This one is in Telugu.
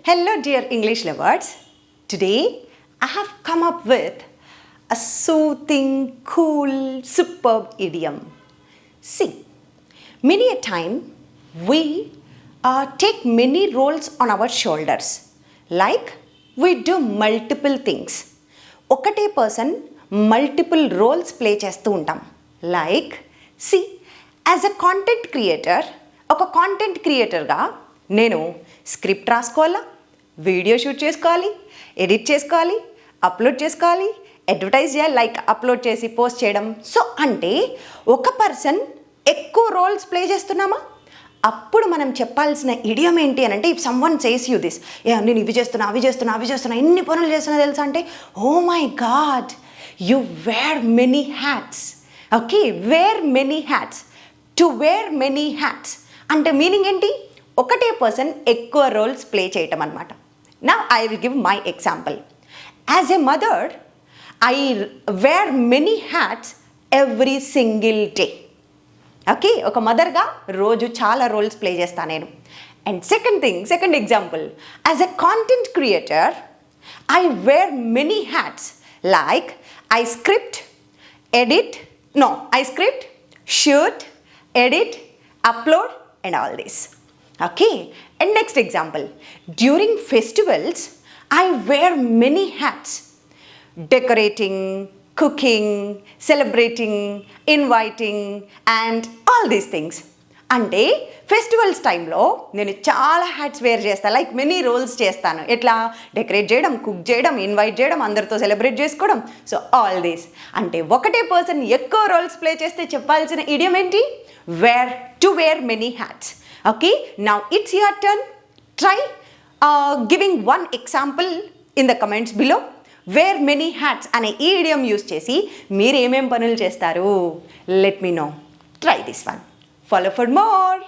Hello, dear English lovers. Today I have come up with a soothing, cool, superb idiom. See, many a time we uh, take many roles on our shoulders. Like we do multiple things. ఒకటే పర్సన్ మల్టిపుల్ రోల్స్ ప్లే చేస్తూ ఉంటాం like see as a content creator ఒక కాంటెంట్ క్రియేటర్గా నేను స్క్రిప్ట్ రాసుకోవాలా? వీడియో షూట్ చేసుకోవాలి ఎడిట్ చేసుకోవాలి అప్లోడ్ చేసుకోవాలి అడ్వర్టైజ్ చేయాలి లైక్ అప్లోడ్ చేసి పోస్ట్ చేయడం. సో అంటే ఒక పర్సన్ ఎక్కువ రోల్స్ ప్లే చేస్తున్నామా? అప్పుడు మనం చెప్పాల్సిన ఇడియం ఏంటి అని అంటే if someone says you this a నేను ఇవి చేస్తున్నా అవి చేస్తున్నా అవి చేస్తున్నా ఎన్ని పనులు చేస్తున్నా తెలుసా? అంటే ఓ my god you wear many hats okay wear many hats to wear many hats అంటే మీనింగ్ ఏంటి? ఒకటే పర్సన్ ఎక్కువ రోల్స్ ప్లే చేయటం అనమాట నా I will give my example as a mother I wear many hats every single day okay ఒక మదర్గా రోజు చాలా రోల్స్ ప్లే చేస్తాను నేను. And second thing second example as a content creator I wear many hats like I script edit no I script shoot edit upload and all this okay and next example during festivals I wear many hats decorating cooking celebrating inviting and all these things అంటే ఫెస్టివల్స్ టైంలో నేను చాలా హ్యాట్స్ వేర్ చేస్తాను లైక్ మెనీ రోల్స్ చేస్తాను. ఎట్లా? డెకరేట్ చేయడం కుక్ చేయడం ఇన్వైట్ చేయడం అందరితో సెలబ్రేట్ చేసుకోవడం. సో ఆల్ దీస్ అంటే ఒకటే పర్సన్ ఎక్కువ రోల్స్ ప్లే చేస్తే చెప్పాల్సిన ఇడియం ఏంటి? Wear to wear many hats okay now it's your turn try giving one example in the comments below wear many hats అనే ఈ ఇడియం యూస్ చేసి మీరు ఏమేం పనులు చేస్తారు? Let me know try this one follow for more